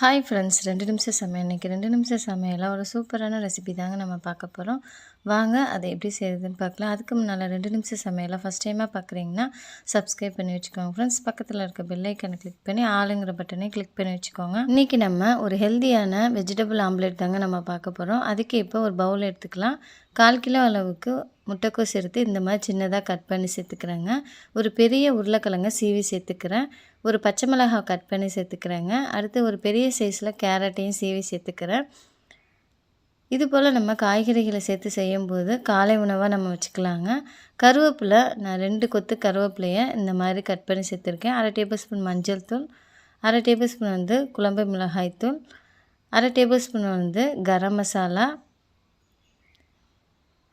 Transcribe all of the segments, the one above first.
Hi friends ரெண்டு நிமிஷம் சமையல். இன்றைக்கி ரெண்டு நிமிஷம் சமையலாக ஒரு சூப்பரான ரெசிபி தாங்க நம்ம பார்க்க போகிறோம் வாங்க அதை எப்படி செய்யுதுன்னு பார்க்கலாம். அதுக்கு முன்னால் ரெண்டு நிமிஷம் சமையலாக ஃபஸ்ட் டைமாக பார்க்குறீங்கன்னா சப்ஸ்கிரைப் பண்ணி வச்சுக்கோங்க ஃப்ரெண்ட்ஸ் பக்கத்தில் இருக்க பெல்லைக்கனை கிளிக் பண்ணி ஆளுங்கிற பட்டனை கிளிக் பண்ணி வச்சுக்கோங்க. இன்றைக்கி நம்ம ஒரு ஹெல்த்தியான வெஜிடபிள் ஆம்லேட் தாங்க நம்ம பார்க்க போகிறோம் அதுக்கு இப்போ ஒரு பவுல் எடுத்துக்கலாம். கால் கிலோ அளவுக்கு முட்டைக்கோஸ் எடுத்து இந்த மாதிரி சின்னதாக கட் பண்ணி சேர்த்துக்கிறேங்க. ஒரு பெரிய உருளைக்கிழங்க சீவி சேர்த்துக்கிறேன். ஒரு பச்சை மிளகாய் கட் பண்ணி சேர்த்துக்கிறேங்க. அடுத்து ஒரு பெரிய சைஸில் கேரட்டையும் சீவி சேர்த்துக்கிறேன். இது போல் நம்ம காய்கறிகளை சேர்த்து செய்யும்போது காலை உணவாக நம்ம வச்சுக்கலாங்க. கருவேப்பிலை நான் ரெண்டு கொத்து கருவேப்பிலையை இந்த மாதிரி கட் பண்ணி சேர்த்துருக்கேன். அரை டேபிள் ஸ்பூன் மஞ்சள் தூள் அரை டேபிள் ஸ்பூன் வந்து குழம்பு மிளகாய் தூள் அரை டேபிள் ஸ்பூன் வந்து கரம் மசாலா.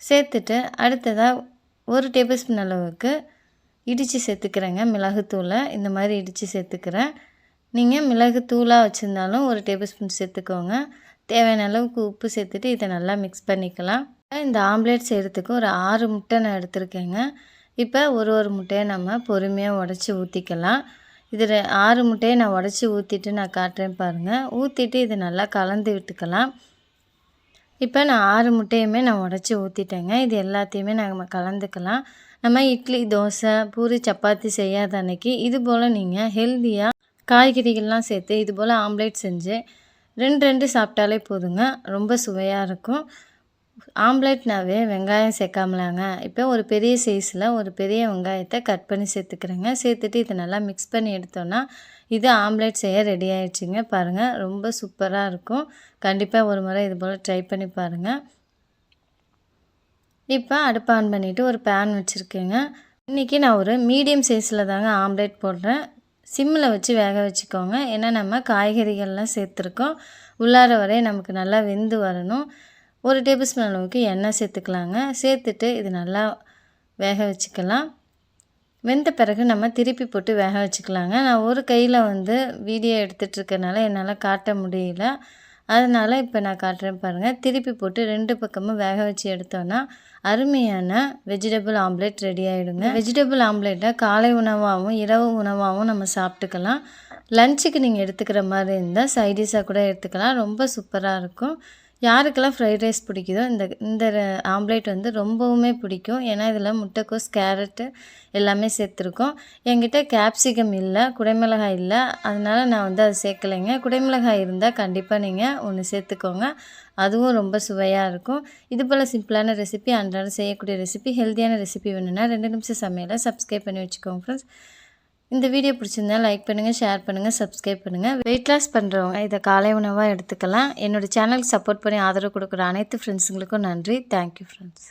சேர்த்துட்டு அடுத்ததாக ஒரு டேபிள் ஸ்பூன் அளவுக்கு இடித்து சேர்த்துக்கிறேங்க. மிளகுத்தூளை இந்த மாதிரி இடித்து சேர்த்துக்கிறேன். நீங்கள் மிளகு தூளாக வச்சுருந்தாலும் ஒரு டேபிள் ஸ்பூன் சேர்த்துக்கோங்க. தேவையான அளவுக்கு உப்பு சேர்த்துட்டு இதை நல்லா மிக்ஸ் பண்ணிக்கலாம். இந்த ஆம்லேட் செய்கிறதுக்கு ஒரு ஆறு முட்டை நான் எடுத்திருக்கேங்க. இப்போ ஒரு ஒரு முட்டையை நம்ம பொறுமையாக உடச்சி ஊற்றிக்கலாம் இதில் ஆறு முட்டையை நான் உடச்சி ஊற்றிட்டு நான் காட்டுறேன் பாருங்கள் ஊற்றிட்டு இதை நல்லா கலந்து விட்டுக்கலாம். இப்போ நான் ஆறு முட்டையுமே நான் உடச்சி ஊற்றிட்டேங்க இது எல்லாத்தையுமே நம்ம கலந்துக்கலாம். நம்ம இட்லி தோசை பூரி சப்பாத்தி செய்யாத அன்னைக்கு இது போல் நீங்கள் ஹெல்த்தியாக காய்கறிகள்லாம் சேர்த்து இது போல் ஆம்லேட் செஞ்சு ரெண்டு ரெண்டு சாப்பிட்டாலே போதுங்க. ரொம்ப சுவையாக இருக்கும். ஆம்லேட்னாவே வெங்காயம் சேர்க்காமலாங்க. இப்போ ஒரு பெரிய சைஸில் ஒரு பெரிய வெங்காயத்தை கட் பண்ணி சேர்த்துக்கிறேங்க. சேர்த்துட்டு இதை நல்லா மிக்ஸ் பண்ணி எடுத்தோன்னா இது ஆம்லேட் செய்ய ரெடி ஆகிடுச்சிங்க பாருங்கள் ரொம்ப சூப்பராக இருக்கும். கண்டிப்பாக ஒரு முறை இது போல் ட்ரை பண்ணி பாருங்கள் இப்போ அடுப்பு ஆன் பண்ணிவிட்டு ஒரு பேன் வச்சுருக்கேங்க. இன்றைக்கி நான் ஒரு மீடியம் சைஸில் தாங்க ஆம்லேட் போடுறேன். சிம்மில் வச்சு வேக வச்சுக்கோங்க. ஏன்னா நம்ம காய்கறிகள்லாம் சேர்த்துருக்கோம். உள்ளார வரை நமக்கு நல்லா வெந்து வரணும். ஒரு டேபிள் ஸ்பூன் அளவுக்கு எண்ணெய் சேர்த்துக்கலாங்க. சேர்த்துட்டு இது நல்லா வேக வச்சுக்கலாம். வெந்த பிறகு நம்ம திருப்பி போட்டு வேக வச்சுக்கலாங்க. நான் ஒரு கையில் வந்து வீடியோ எடுத்துகிட்ருக்கனால என்னால் காட்ட முடியல. அதனால் இப்போ நான் காட்டுறேன் பாருங்கள் திருப்பி போட்டு ரெண்டு பக்கமும் வேக வச்சு எடுத்தோன்னா அருமையான வெஜிடபிள் ஆம்லேட் ரெடி ஆகிடுங்க வெஜிடபிள் ஆம்லேட்டை காலை உணவாகவும் இரவு உணவாகவும் நம்ம சாப்பிட்டுக்கலாம். லஞ்சுக்கு நீங்கள் எடுத்துக்கிற மாதிரி இருந்தால் சைடிஷாக கூட எடுத்துக்கலாம். ரொம்ப சூப்பராக இருக்கும். யாருக்கெல்லாம் ஃப்ரைட் ரைஸ் பிடிக்குதோ இந்த இந்த ஆம்லேட் வந்து ரொம்பவுமே பிடிக்கும். ஏன்னா இதில் முட்டைக்கோஸ் கேரட்டு எல்லாமே சேர்த்துருக்கோம். என்கிட்ட கேப்சிகம் இல்லை குடைமிளகாய் இல்லை. அதனால் நான் வந்து அதை சேர்க்கலைங்க. குடைமிளகாய் இருந்தால் கண்டிப்பாக நீங்கள் ஒன்று சேர்த்துக்கோங்க. அதுவும் ரொம்ப சுவையாக இருக்கும். இது போல் சிம்பிளான ரெசிபி அன்றாடம் செய்யக்கூடிய ரெசிபி ஹெல்த்தியான ரெசிபி வேணும்னா ரெண்டு நிமிஷம் சமையலை சப்ஸ்கிரைப் பண்ணி வச்சுக்கோங்க ஃப்ரெண்ட்ஸ் இந்த வீடியோ பிடிச்சிருந்தா லைக் பண்ணுங்கள் ஷேர் பண்ணுங்கள் சப்ஸ்கிரைப் பண்ணுங்கள் வெயிட் லாஸ் பண்ணுறவங்க இதை காலை உணவாக எடுத்துக்கலாம். என்னோடய சேனலுக்கு சப்போர்ட் பண்ணி ஆதரவு கொடுக்குற அனைத்து ஃப்ரெண்ட்ஸுங்களுக்கும் நன்றி. Thank you friends